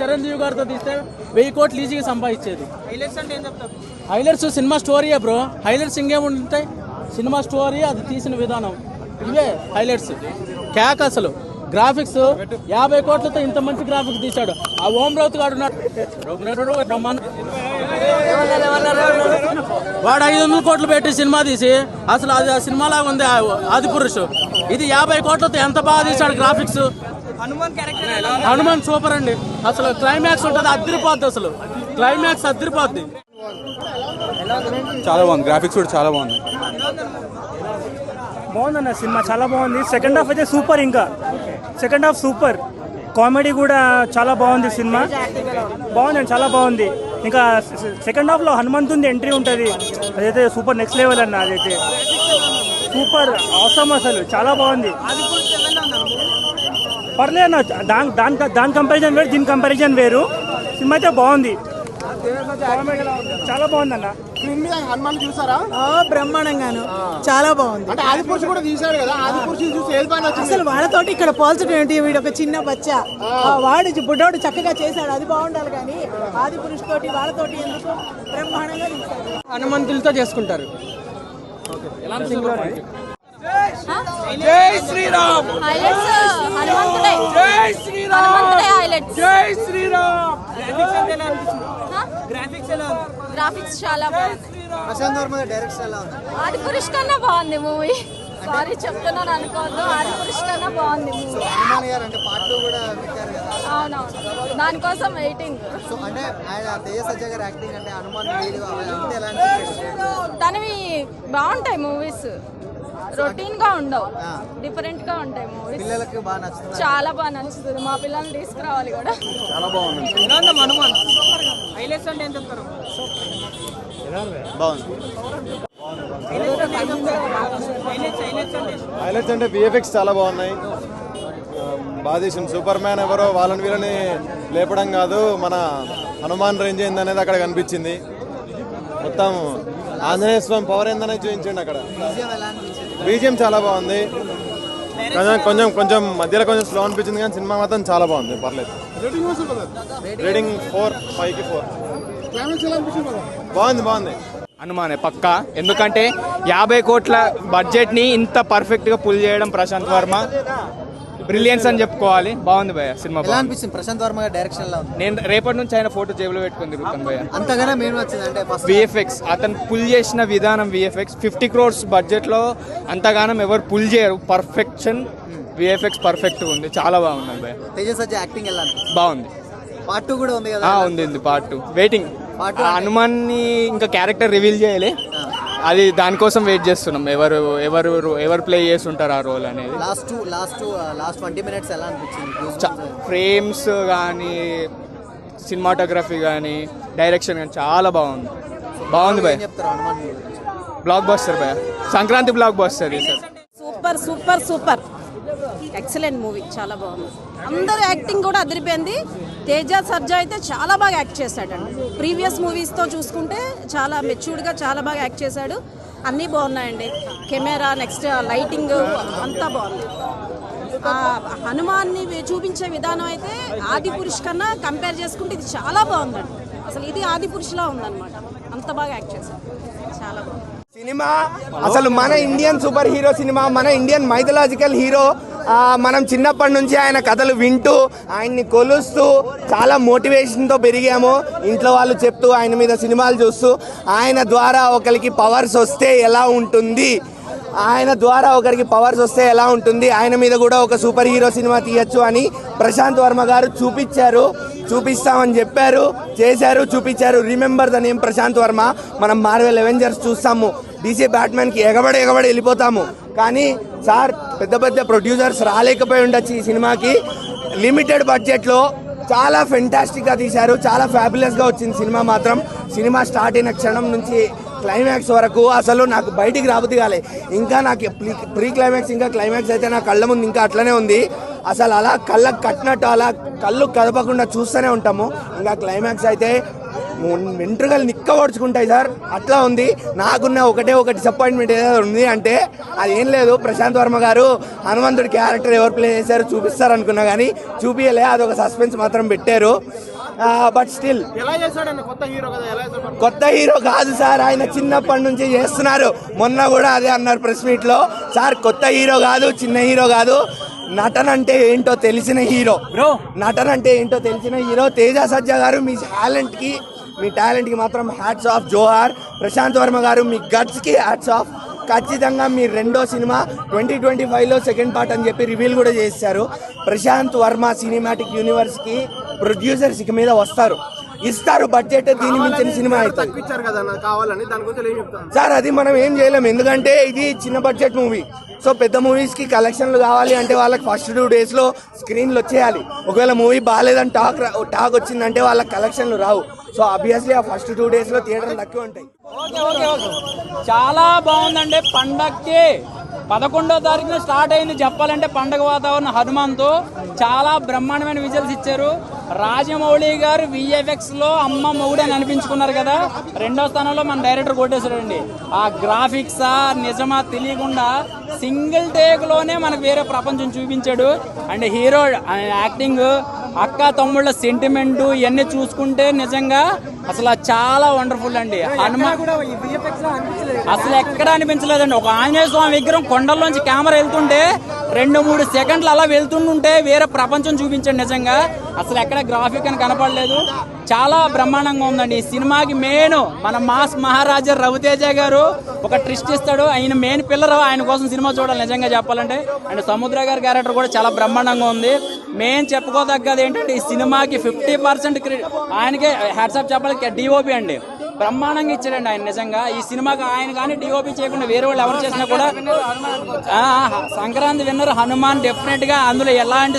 చిరంజీవి గారితో తీస్తే వెయ్యి కోట్లు ఈజీగా సంపాదించేది. హైలైట్స్ సినిమా స్టోరీయే బ్రో. హైలైట్స్ ఇంకేముంటాయి? సినిమా స్టోరీ అది తీసిన విధానం. ఇవే హైలైట్స్. క్యాక్ అసలు. గ్రాఫిక్స్ యాభై కోట్లతో ఇంత మంచి గ్రాఫిక్స్ తీశాడు. ఆ ఓం రౌత్ బ్రహ్మాండ వాడు ఐదు వందల కోట్లు పెట్టి సినిమా తీసి అసలు అది ఆ సినిమాలాగా ఉంది ఆది పురుషు. ఇది యాభై కోట్లతో ఎంత బాగా తీశాడు గ్రాఫిక్స్? హనుమాన్ సూపర్ అండి. అసలు క్లైమాక్స్ ఉంటుంది అద్దరిపోద్ది అసలు. క్లైమాక్స్ అద్దరిపోద్ది చాలా బాగుంది. గ్రాఫిక్స్ కూడా చాలా బాగుంది బాగుందన్న సినిమా చాలా బాగుంది. సెకండ్ హాఫ్ అయితే సూపర్ ఇంకా. సెకండ్ హాఫ్ సూపర్ కామెడీ కూడా చాలా బాగుంది సినిమా. బాగుందండి చాలా బాగుంది. ఇంకా సెకండ్ హాఫ్లో హనుమంతుంది ఎంట్రీ ఉంటుంది. అదైతే సూపర్ నెక్స్ట్ లెవెల్ అన్న అదైతే. సూపర్ అవసరం అసలు. చాలా బాగుంది. పర్లేదు అన్న. దాని దాని దాని కంపారిజన్ వేరు దీని కంపారిజన్ వేరు. సినిమా అయితే బాగుంది. చాలా బాగుంది అన్న. హనుమాన్ చూసారా? బ్రహ్మాండంగాను. చాలా బాగుంది. అంటే ఆది పురుషు కూడా తీశాడు కదా. ఆది పురుషు చూసి ఏది పైన అసలు వాళ్ళతోటి ఇక్కడ పోల్చడం ఏంటి? వీడు ఒక చిన్న బచ్చా. ఆ, వాడు బుడ్డోడు చక్కగా చేశాడు. అది బాగుండాలి కానీ ఆది పురుషు తోటి వాళ్ళతోటి ఎందుకు బ్రహ్మాండంగా తీశాడు? హనుమంతులతో చేసుకుంటారు. జై శ్రీరామ్. హైలైట్స్ హనుమంతుడే. జై శ్రీరామ్. హనుమంతుడే హైలైట్స్. జై శ్రీరామ్. గ్రాఫిక్స్ ఎలా గ్రాఫిక్స్ ఎలా ఉంది? గ్రాఫిక్స్ చాలా బాగుంది. ప్రశాంత్ వర్మ డైరెక్షన్ ఎలా ఉంది? ఆది పురుష్ కన్నా బాగుంది మూవీ సారీ చెప్తున్నాను అనుకోవద్దు. ఆది పురుష్ కన్నా బాగుంది మూవీ హనుమాన్ గారు అంటే పార్ట్ టూ కూడా పెట్టారు కదా. అవునవును. దానికోసం వెయిటింగ్ సో అంటే ఆయన తేజ సజ్జ గారు యాక్టింగ్ అంటే హనుమాన్ వీడు అంతే ఎలా అనిపించింది? తనవి బాగుంటాయి మూవీస్ రొటీన్గా ఉండవు. డిఫరెంట్గా ఉంటాయి మూవీస్. పిల్లలకి బాగా నచ్చుతుంది? చాలా బాగా నచ్చుతుంది. మా పిల్లల్ని తీసుకురావాలి కూడా. చాలా బాగుంది. హనుమాన్? హైలైట్స్ అంటే ఏం చెప్తారు? హైలైట్స్ హైలైట్స్ అంటే? హైలైట్స్ అంటే విఎఫ్ఎక్స్ చాలా బాగున్నాయి. బాగా సూపర్ మ్యాన్ ఎవరో వాళ్ళని వీళ్ళని లేపడం కాదు మన హనుమాన్ రేంజ్ ఏందనేది అక్కడ కనిపించింది. మొత్తం ఆంజనేయ స్వామి పవర్ ఏందనేది చూపించండి అక్కడ. బీజిఎం చాలా బాగుంది. కొంచెం కొంచెం కొంచెం మధ్యలో కొంచెం స్లో అనిపించింది కానీ సినిమా మాత్రం చాలా బాగుంది. పర్లేదు. రేటింగ్ ఫోర్ ఫైవ్కి ఫోర్ బాగుంది బాగుంది. హనుమానే పక్కా. ఎందుకంటే యాభై కోట్ల బడ్జెట్ని ఇంత పర్ఫెక్ట్గా పుల్ చేయడం ప్రశాంత్ వర్మ. బ్రిలియన్స్ అని చెప్పుకోవాలి. బాగుంది భయ్య సినిమా ఎలా అనిపించింది ప్రశాంత్ వర్మ గారి డైరెక్షన్ ఉంది? నేను రేపటి నుంచి ఆయన ఫోటో జేబులో పెట్టుకుని తిరుగుతాను భయ్య. అంతగానే మెయిన్ వచ్చింది అంటే విఎఫ్ఎక్స్ అతను పుల్ చేసిన విధానం విఎఫ్ఎక్స్ ఫిఫ్టీ క్రోర్స్ బడ్జెట్లో అంతగానం ఎవరు పుల్ చేయరు. పర్ఫెక్షన్ విఎఫ్ఎక్స్ పర్ఫెక్ట్ ఉంది. చాలా బాగుంది భయ్య. తేజ సజ్జ యాక్టింగ్ ఎలా బాగుంది. పార్ట్ టూ కూడా ఉంది కదా ఉంది ఉంది పార్ట్ టూ వెయిటింగ్ హనుమాన్ని ఇంకా క్యారెక్టర్ రివీల్ చేయలే. అది దానికోసం వెయిట్ చేస్తున్నాం. ఎవరు ఎవరు ఎవరు ప్లే చేస్తుంటారు ఆ రోల్ అనేది? Last two last last twenty minutes ఎలా అనిపించింది? ఫ్రేమ్స్ కానీ సినిమాటోగ్రఫీ కానీ డైరెక్షన్ కానీ చాలా బాగుంది. బాగుంది భయ్? బ్లాక్ బస్టర్ భయ్ Sankranti blockbuster sir. Super super super excellent movie చాలా బాగుంది. అందరు యాక్టింగ్ కూడా అదిరిపోయింది. తేజ సర్జా అయితే చాలా బాగా యాక్ట్ చేశాడండి. ప్రీవియస్ మూవీస్తో చూసుకుంటే చాలా మెచ్యూర్డ్గా చాలా బాగా యాక్ట్ చేశాడు. అన్నీ బాగున్నాయండి. కెమెరా నెక్స్ట్ లైటింగ్ అంతా బాగుంది. ఆ, హనుమాన్ని చూపించే విధానం అయితే ఆది పురుష్ కన్నా కంపేర్ చేసుకుంటే ఇది చాలా బాగుందండి. అసలు ఇది ఆది పురుషులా ఉందన్నమాట. అంత బాగా యాక్ట్ చేశాడు. చాలా బాగుంది. సినిమా అసలు మన ఇండియన్ సూపర్ హీరో సినిమా మన ఇండియన్ మైథలాజికల్ హీరో మనం చిన్నప్పటి నుంచి ఆయన కథలు వింటూ ఆయన్ని కొలుస్తూ చాలా మోటివేషన్తో పెరిగాము. ఇంట్లో వాళ్ళు చెప్తూ ఆయన మీద సినిమాలు చూస్తూ ఆయన ద్వారా ఒకరికి పవర్స్ వస్తే ఎలా ఉంటుంది? ఆయన ద్వారా ఒకరికి పవర్స్ వస్తే ఎలా ఉంటుంది? ఆయన మీద కూడా ఒక సూపర్ హీరో సినిమా తీయచ్చు అని ప్రశాంత్ వర్మ గారు చూపించారు. చూపిస్తామని చెప్పారు. చేశారు చూపించారు. Remember the name Prashanth Varma. మనం మార్వెల్ అవెంజర్స్ చూస్తాము. డీసీ బ్యాట్మెన్కి ఎగబడి ఎగబడి వెళ్ళిపోతాము. కానీ సార్ పెద్ద పెద్ద ప్రొడ్యూసర్స్ రాలేకపోయి ఉండొచ్చు ఈ సినిమాకి. లిమిటెడ్ బడ్జెట్లో చాలా ఫెంటాస్టిక్గా తీశారు. చాలా ఫ్యాబులస్గా వచ్చింది సినిమా మాత్రం. సినిమా స్టార్ట్ అయిన క్షణం నుంచి క్లైమాక్స్ వరకు అసలు నాకు బయటికి రాబుద్ది కాలే. ఇంకా నాకు ప్రీ- ప్రీ క్లైమాక్స్ ఇంకా క్లైమాక్స్ అయితే నా కళ్ళ ముందు ఇంకా అట్లనే ఉంది. అసలు అలా కళ్ళకు కట్టినట్టు అలా కళ్ళు కదపకుండా చూస్తూనే ఉంటాము. ఇంకా క్లైమాక్స్ అయితే వెంట్రుకలు నిక్కబడుచుకుంటాయి సార్. అట్లా ఉంది. నాకున్న ఒకటే ఒక డిసప్పాయింట్మెంట్ ఏదో ఉంది అంటే అది ఏం లేదు. ప్రశాంత్ వర్మ గారు హనుమంతుడి క్యారెక్టర్ ఎవరు ప్లే చేశారు చూపిస్తారు అనుకున్నా కానీ చూపించలే అదొక సస్పెన్స్ మాత్రం పెట్టారు. బట్ స్టిల్ ఎలా చేశాడన్న కొత్త హీరో కదా ఎలా చేశాడు? కొత్త హీరో కాదు సార్. ఆయన చిన్నప్పటి నుంచి చేస్తున్నారు. మొన్న కూడా అదే అన్నారు ప్రెస్ మీట్లో. సార్ కొత్త హీరో కాదు చిన్న హీరో కాదు. నటన అంటే ఏంటో తెలిసిన హీరో. బ్రో! నటన అంటే ఏంటో తెలిసిన హీరో తేజ సజ్జ గారు మీ టాలెంట్కి మీ టాలెంట్కి మాత్రం హ్యాట్స్ ఆఫ్ జోహార్. ప్రశాంత్ వర్మ గారు మీ గట్స్కి హ్యాట్స్ ఆఫ్ ఖచ్చితంగా మీ రెండో సినిమా ట్వంటీ ట్వంటీ ఫైవ్లో సెకండ్ పార్ట్ అని చెప్పి రివీల్ కూడా చేశారు. ప్రశాంత్ వర్మ సినిమాటిక్ యూనివర్స్కి ప్రొడ్యూసర్స్ ఇక మీద వస్తారు. ఇస్తారు బడ్జెట్ దీని మించిన సినిమా సార్ అది మనం ఏం చేయలేం. ఎందుకంటే ఇది చిన్న బడ్జెట్ మూవీ. సో పెద్ద మూవీస్కి కలెక్షన్లు కావాలి అంటే వాళ్ళకి ఫస్ట్ టూ డేస్లో స్క్రీన్లు వచ్చేయాలి. ఒకవేళ మూవీ బాగాలేదని టాక్ టాక్ వచ్చిందంటే వాళ్ళకి కలెక్షన్లు రావు. సో అబ్వియస్లీ ఆ ఫస్ట్ టూ డేస్లో థియేటర్లు తక్కువ ఉంటాయి. Okay okay okay. చాలా బాగుందండి పండక్కి. పదకొండో తారీఖున స్టార్ట్ అయింది చెప్పాలంటే పండగ వాతావరణం హనుమాన్తో. చాలా బ్రహ్మాండమైన విజువల్స్ ఇచ్చారు. రాజమౌళి గారు విఎఫ్ఎక్స్లో అమ్మ మొగుడు అని అనిపించుకున్నారు కదా. రెండో స్థానంలో మన డైరెక్టర్ కొట్టేశాడండి ఆ గ్రాఫిక్స్ నిజమా తెలియకుండా సింగిల్ టేక్లోనే మనకు వేరే ప్రపంచం చూపించాడు. అండ్ హీరో యాక్టింగ్ అక్క తమ్ముళ్ళ సెంటిమెంట్ ఇవన్నీ చూసుకుంటే నిజంగా అసలు చాలా వండర్ఫుల్ అండి. హనుమాన్ అసలు ఎక్కడ అనిపించలేదండి. ఒక ఆంజనేయ స్వామి విగ్రహం కొండల్లోంచి కెమెరా వెళ్తుంటే రెండు మూడు సెకండ్లు అలా వెళ్తుంటుంటే వేరే ప్రపంచం చూపించండి నిజంగా. అసలు ఎక్కడ గ్రాఫిక్ అని కనపడలేదు. చాలా బ్రహ్మాండంగా ఉందండి. ఈ సినిమాకి మెయిన్ మన మాస్ మహారాజా రవితేజ గారు ఒక ట్రిస్ట్ ఇస్తాడు. ఆయన మెయిన్ పిల్లర్ ఆయన కోసం సినిమా చూడాలి నిజంగా చెప్పాలంటే. అండ్ సముద్ర గారి క్యారెక్టర్ కూడా చాలా బ్రహ్మాండంగా ఉంది. మెయిన్ చెప్పుకోదగ్గది ఏంటంటే ఈ సినిమాకి ఫిఫ్టీ పర్సెంట్ ఆయనకే హ్యాట్సాప్ చెప్పాలి డిఓపి అండి. బ్రహ్మాండంగా ఇచ్చాడండి ఆయన నిజంగా. ఈ సినిమాకి ఆయన కానీ డిఓపి చేయకుండా వేరే వాళ్ళు ఎవరు చేసినా కూడా సంక్రాంతి విన్నర్ హనుమాన్ డెఫినెట్గా అందులో ఎలాంటి